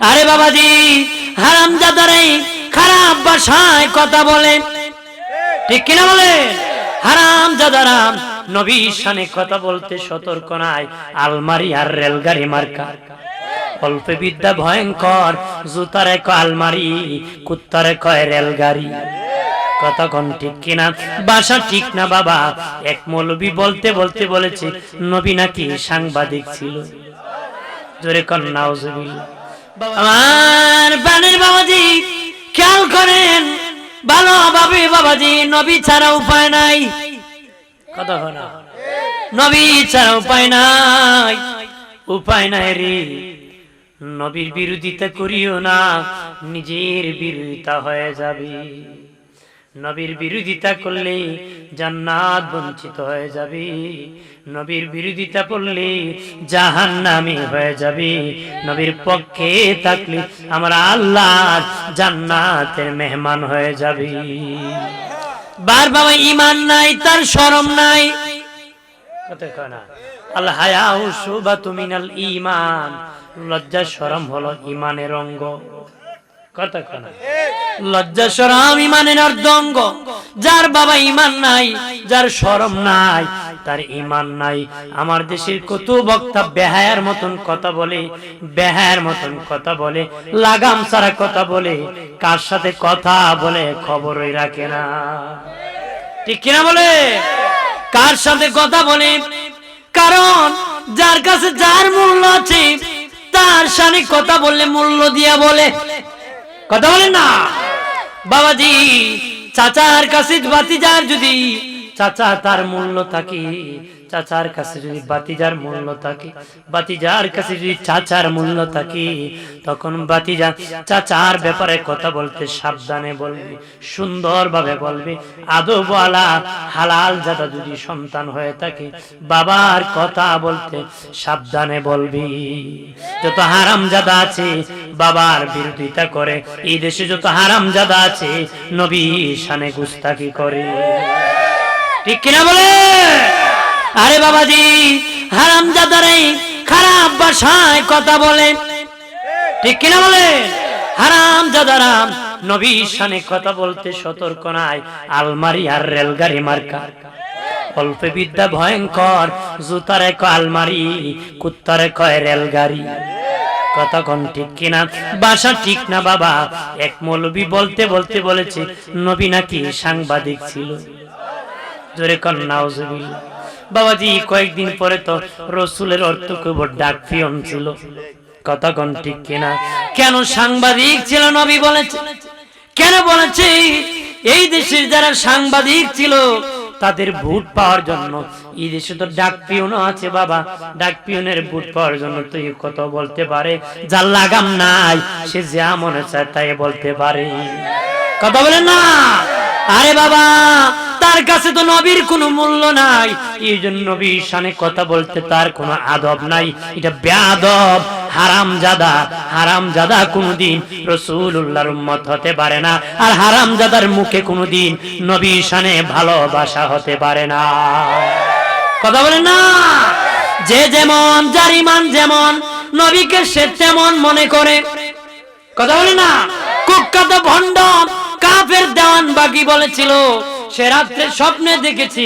আরে বাবাজি, হারাম জাদারে খারাপ ভাষায় কথা বলে। ঠিক কিনা বলে? হারাম জাদারাম নবী শানে কথা বলতে সতর্ক নাই। আলমারি আর রেলগাড়ি মার্কা। অল্প বিদ্যা ভয়ঙ্কর জুতারে কয় আলমারি কুত্তারে কয় রেলগাড়ি। কতক্ষণ ঠিক কিনা? বাসা ঠিক না বাবা। এক মৌলবী বলতে বলতে বলেছে, নবী নাকি সাংবাদিক ছিল। জোরে কন, নাউজুবিল্লাহ। আমার বানের বাবাজি, খেয়াল করেন, ভালো ভাবে বাবাজি, নবী ছাড়া উপায় নাই। কথা নবী ছাড়া উপায় নাই। উপায় নাই রে। নবীর বিরোধিতা করিও না, নিজের বিরোধিতা হয়ে যাবে। নবীর বিরোধিতা করলে জান্নাত বঞ্চিত হয়ে যাবে। নবীর বিরোধিতা করলে জাহান নামে হয়ে যাবে। নবীর পক্ষে থাকলে আমরা আল্লাহ জান্নাতের মেহমান হয়ে যাবে। বার বাবা ইমান নাই, তার শরম নাই। কথা লজ্জা শরম হলো ঈমানের অঙ্গ। কথা না। লজ্জা শরম ইমানের অর্ধঙ্গ যার বাবা ইমান নাই, যার শরম নাই, তার ইমান নাই। আমার দেশের কত বক্তা বেহায়ার মতন কথা বলে, বেহায়ার মতন কথা বলে, লাগাম ছাড়া কথা বলে, কার সাথে কথা বলে খবরই রাখে না। ঠিক কিনা বলে? কার সাথে কথা বলে? কারণ যার কাছে যার মূল্য আছে, তার সাথে কথা বললে মূল্য দিয়া বলে। কথা বলে না। বাবাজি চাচার কাছে বাতিজার যদি। চাচা তার মূল্য থাকে, চাচার কাছে যদি বাতিজার মূল্য থাকে, বাতিজার কাছে যদি চাচার মূল্য থাকে। তখন বাতিজা চাচার ব্যাপারে কথা বলতে সাবধানে বলবে, সুন্দরভাবে বলবে, আদবওয়ালা হালাল জাদা যদি সন্তান হয়ে থাকে, বাবার কথা বলতে সাবধানে বলবি। যত হারাম জাদা আছে, বাবার বিরোধিতা করে। এই দেশে যত হারাম জাদা আছে, নবী শানে গুস্তাকি করে। ঠিক কিনা বলে? আরে বাবাজি হারাম জাদারে খারাপ ভাষায় কথা বলে। ঠিক কিনা বলে? হারাম জাদারাম নবী শানে কথা বলতে সতর্ক নাই। আলমারি আর রেলগাড়ি মার্কা। অল্প বিদ্যা ভয়ঙ্কর, জুতারে কয় আলমারি, কুত্তারে কয় রেলগাড়ি। কতক্ষণ ঠিক কিনা? বাসা ঠিক না বাবা? এক মৌলবি বলতে বলতে বলেছে, নবী নাকি সাংবাদিক ছিল। জোরে কন নাউজুবিল্লাহ বাবাজি, কয়েকদিন পরে তো রসুলের অর্থ খুব ডাক পিয়ন ছিল। কতক্ষণ ঠিক কিনা? কেন সাংবাদিক ছিল, নবী বলেছে? কেন বলেছে? এই দেশের যারা সাংবাদিক ছিল, তাদের ভোট পাওয়ার জন্য। এই দেশে তো ডাক পিয়নও আছে, বাবা। ডাক পিয়নের ভোট পাওয়ার জন্য তুই কত বলতে পারে। যার লাগাম নাই, সে যা মনে চায় তাই বলতে পারে। কথা বলে না? আরে বাবা তার কাছে তো নবীর কোনো মূল্য নাই। এই জন্য নবীর সানে কথা বলতে তার কোনো আদব নাই। এটা বেআদব হারাম জাদা হারাম জাদা কোনদিন রসুল্লাহর উম্মত হতে পারে না। আর হারাম জাদার মুখে কোনদিন নবীর সানে ভালোবাসা হতে পারে না। কথা বলেন না? যে যেমন, যার ইমান যেমন, নবীকে সে তেমন মনে করে। কথা বলে না? কুখ্যাত ভণ্ড কাফের দেওয়ান বাকি বলেছিল সে রাত্রে স্বপ্নে দেখেছি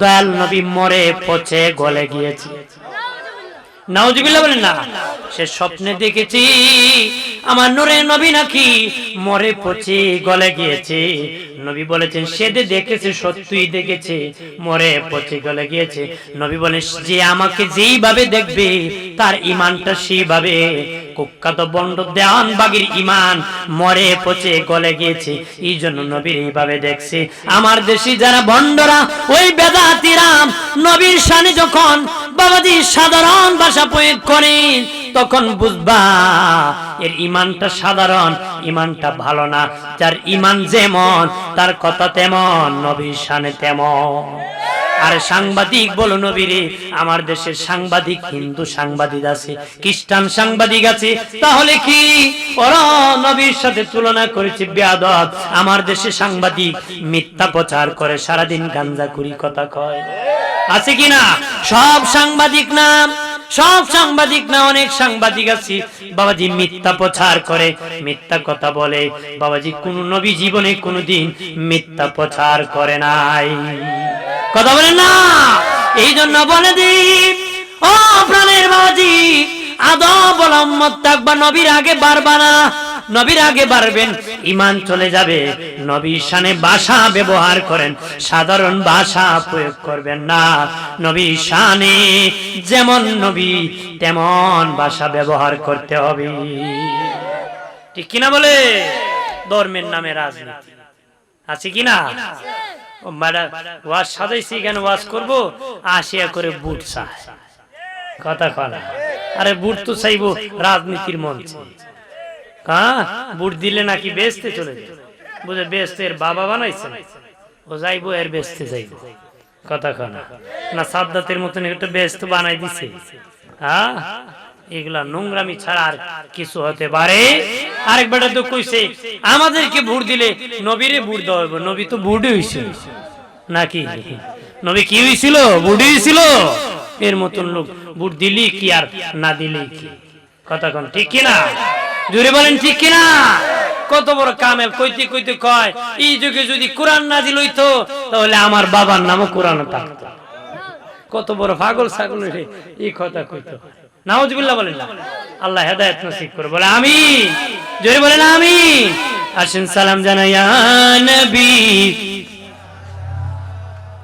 দয়াল নবী মরে পচে গলে গিয়েছে। নাউজুবিল্লাহ বলেন না, সে স্বপ্নে দেখেছি আমার নূরে নবী নাকি? মরে পচে গলে গিয়েছে। নবী বলেছেন, সে যে দেখেছে, সত্যিই দেখেছে। মরে পচে গলে গিয়েছে। নবী বলেন, যে আমাকে যেইভাবে দেখবে, তার ইমানটা সেইভাবে। কুখ্যাত বন্ড দেওয়ান বাগির ইমান মরে পচে গলে গিয়েছে। এই জন্য নবীর এইভাবে দেখছে। আমার দেশি যারা ভণ্ডরা ওই বেদাতিরাম নবীর সানে যখন বাবাজি সাধারণ ভাষা প্রয়োগ করেন, তখন বুঝবা এর ইমানটা সাধারণ ইমানটা ভালো না। যার ইমান যেমন, তার কথা তেমন, নবীর সানে তেমন। আর সাংবাদিক বলো নবীরে, আমার দেশের সাংবাদিক হিন্দু সাংবাদিক আছে, খ্রিস্টান সাংবাদিক আছে, তাহলে কি? ওরা নবীর সাথে তুলনা করেছে বেয়াদব। আমার দেশে সাংবাদিক মিথ্যা প্রচার করে, সারাদিন গাঞ্জা কুড়ি কথা কয়। আছে কিনা সব সাংবাদিক নাম সব সাংবাদিক না, অনেক সাংবাদিক আছে। বাবাজি মিথ্যা প্রচার করে, মিথ্যা কথা বলে। বাবাজি কোন নবী জীবনে কোনদিন মিথ্যা প্রচার করে নাই। কথা বলে না? এই জন্য বলে দি ও প্রাণের বাবাজি, আদব মোহাম্মদ থাকবা নবীর আগে বাড়বা না। নবীর আগে বাড়বেন ইমান চলে যাবে। নবীর শানে ভাষা ব্যবহার করেন, সাধারণ ভাষা প্রয়োগ করবেন না। নবীর শানে যেমন নবী, তেমন ভাষা ব্যবহার করতে হবে। ঠিক কিনা বলে? ধর্মের নামে রাজনীতি। আছে কিনা? কথা কলা আরে বুট তো চাইব রাজনীতির মঞ্চে। হ্যাঁ বুট দিলে নাকি বেচতে চলে যায়। বুঝে বেচতে এর বাবা বানাইছে। ও যাইবো, এর বেচতে যাইবো। কথা কলা না। সাদ্দাতের মতন একটা বেচতে বানাই দিছে। হ্যাঁ এগুলা নোংরামি ছাড়া আর কিছু হতে পারে? আরেক বেটা তো কইছে, আমাদেরকে ভোট দিলে নবীরে ভোট দেওয়া হইব। নবী তো ভোটে হইছিল নাকি? নবী কি হইছিল? বুড়ি হইছিল? এর মতন লোক বুট দিলি কি আর না দিলি কি? কথা কোন, ঠিক কিনা জুড়ে বলেন ঠিক কিনা? কত বড় কামেল, কইতে কইতে কয়, এই যুগে যদি কোরআন না দিল হইতো, তাহলে আমার বাবার নামও কোরআন থাকতো। কত বড় পাগল ছাগল এই কথা কইতো। নাউজুবিল্লাহ বলেন আল্লাহ হেদায়েত নসিব করে বলে আমি জোরে বলেন আমি আসেন সালাম জানাই নবী।